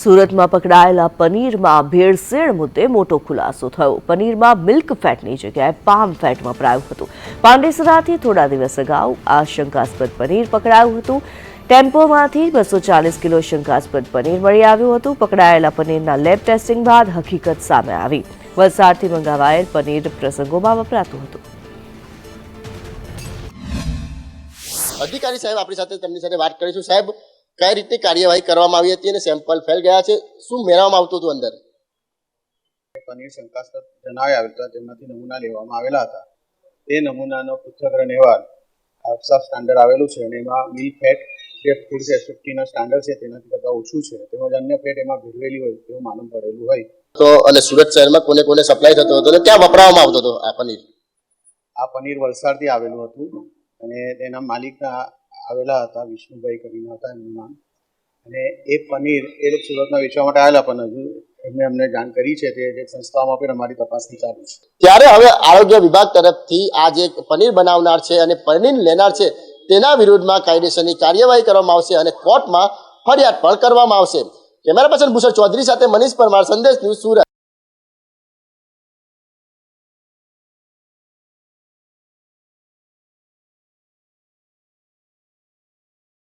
સુરતમાં પકડાયેલા પનીરમાં ભેળસેળ મુદ્દે મોટો ખુલાસો થયો. પનીરમાં મિલ્ક ફેટની જગ્યાએ પામ ફેટ વપરાયું હતું. પાંડેસરાથી થોડા દિવસ અગાઉ આ શંકાસ્પદ પનીર પકડાયું હતું. ટેમ્પોમાંથી બસો ચાલીસ કિલો શંકાસ્પદ પનીર મળી આવ્યું હતું. પકડાયેલા પનીરના લેબ ટેસ્ટિંગ બાદ હકીકત સામે આવી. વલસાડથી મંગાવાયેલ પનીર પ્રસંગોમાં વપરાતું હતું. અધિકારી સાહેબ, આપણી સાથે તેમની સાથે વાત કરીશું. સાહેબ કઈ રીતની કાર્યવાહી કરવામાં આવી હતી અને સેમ્પલ ફેલ ગયા છે? શું મેળવવામાં આવતું હતું અંદર? પનીર શંકાસ્પદ જણાવ્યા હતા જેમાંથી નમૂના લેવામાં આવેલા હતા. તે નમૂનાનો પૃથ્થકરણ અહેવાલ આપસા સ્ટાન્ડર્ડ આવેલું છે અને એમાં મિલ્ક ફેટ જે ફૂડ સેફ્ટીનો સ્ટાન્ડર્ડ છે તેનાથી કરતાં ઓછું છે. તેમજ અન્ય ફેટ એમાં ભેળવેલી હોય તેવું માલુમ પડેલું હોય. તો અને સુરત શહેરમાં કોને કોને સપ્લાય થતો હતો અને ક્યાં વપરાવામાં આવતો હતો આ પનીર? આ પનીર વલસાડથી આવેલું હતું અને તેના માલિકના આવેલા હતા, વિષ્ણુભાઈ કરીને હતા એમનું નામ. અને એ પનીર, એ લોકો સુરતમાં વેચવા માટે આવેલા પણ હજુ. એમને અમને જાણ કરી છે તે સંસ્થાઓમાં પણ અમારી તપાસની ચાલુ છે. ત્યારે હવે આરોગ્ય વિભાગ તરફથી આ જે પનીર બનાવનાર છે અને પનીર લેનાર છે, તેના વિરુદ્ધમાં કાયદેસરની કાર્યવાહી કરવામાં આવશે અને કોર્ટમાં ફરિયાદ પણ કરવામાં આવશે. કેમેરા પર્સન ભૂષણ ચૌધરી સાથે મનીષ પરમાર, સંદેશ ન્યૂઝ સુરત.